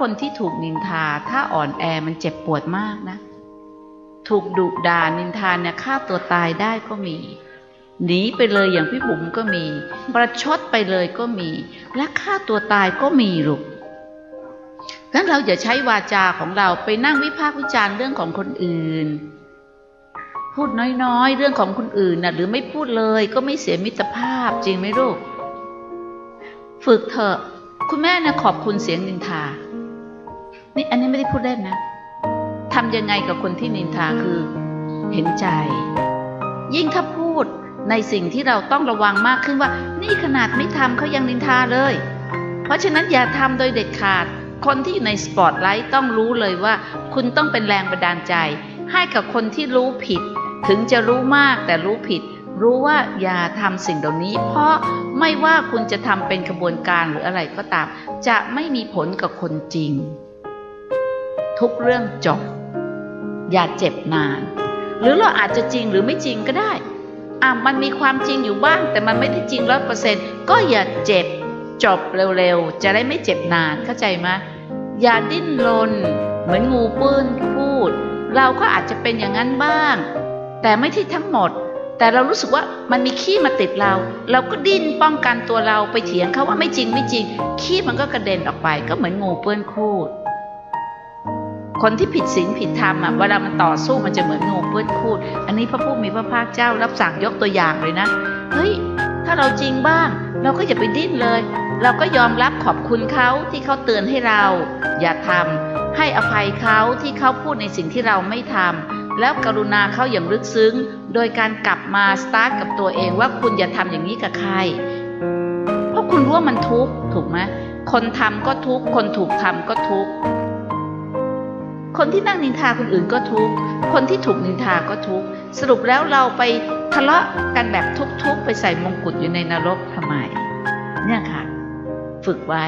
คนที่ถูกนินทาถ้าอ่อนแอมันเจ็บปวดมากนะ ถูกดุด่านินทาเนี่ยฆ่าตัวตายได้ก็มี หนีไปเลยอย่างพี่บุ๋มก็มี ประชดไปเลยก็มี และฆ่าตัวตายก็มีลูกงั้นเราอย่าใช้วาจาของเราไปนั่งวิพากษ์วิจารณ์เรื่องของคนอื่น พูดน้อยๆ เรื่องของคนอื่นนะหรือไม่พูดเลยก็ไม่เสียมิตรภาพจริงไหมลูก ฝึกเถอะ คุณแม่นะขอบคุณเสียงนินทา นี่อันนี้ไม่ได้พูดเล่นนะทำยังไงกับคนที่นินทาคือเห็นใจ ยิ่งถ้าพูดในสิ่งที่เราต้องระวังมากขึ้นว่า นี่ขนาดไม่ทำเขายังนินทาเลย เพราะฉะนั้นอย่าทำโดยเด็ดขาด คนที่อยู่ในสปอตไลท์ต้องรู้เลยว่า คุณต้องเป็นแรงบันดาลใจ ให้กับคนที่รู้ผิด ถึงจะรู้มากแต่รู้ผิด รู้ว่าอย่าทำสิ่งเหล่านี้ เพราะไม่ว่าคุณจะทำเป็นขบวนการหรืออะไรก็ตาม จะไม่มีผลกับคนจริง ทุกเรื่องจบ อย่าเจ็บนาน หรือเราอาจจะจริงหรือไม่จริงก็ได้อะมันมีความจริงอยู่บ้าง แต่มันไม่ได้จริงร้อยเปอร์เซ็นต์ก็อย่าเจ็บจบเร็วๆ จะได้ไม่เจ็บนานเข้าใจไหมอย่าดิ้นรนเหมือนงูปื้นพูด เราก็อาจจะเป็นอย่างนั้นบ้าง แต่ไม่ที่ทั้งหมด แต่เรารู้สึกว่ามันมีขี้มาติดเรา เราก็ดิ้นป้องกันตัวเราไปเถียงเขาว่าไม่จริงไม่จริง ขี้มันก็กระเด็นออกไปก็เหมือนงูเปื้อนคูด คนที่ผิดศีลผิดธรรมอะเวลามันต่อสู้มันจะเหมือนงูเปื้อนคูด อันนี้พระผู้มีพระภาคเจ้ารับสั่งยกตัวอย่างเลยนะเฮ้ยถ้าเราจริงบ้าง เราก็อย่าไปดิ้นเลย เราก็ยอมรับขอบคุณเขาที่เขาเตือนให้เรา อย่าทำให้อภัยเขาที่เขาพูดในสิ่งที่เราไม่ทำแล้วกรุณาเขาอย่างลึกซึ้ง โดยการกลับมาสตาร์ทกับตัวเองว่าคุณอย่าทำอย่างนี้กับใครเพราะคุณรู้ว่ามันทุกข์ถูกไหมคนทำก็ทุกข์คนถูกทำก็ทุกข์ คนที่นั่งนินทาคนอื่นก็ทุกข์ คนที่ถูกนินทาก็ทุกข์ สรุปแล้วเราไปทะเลาะกันแบบทุกข์ๆไปใส่มงกุฎอยู่ในนรกทำไม เนี่ยค่ะ ฝึกไว้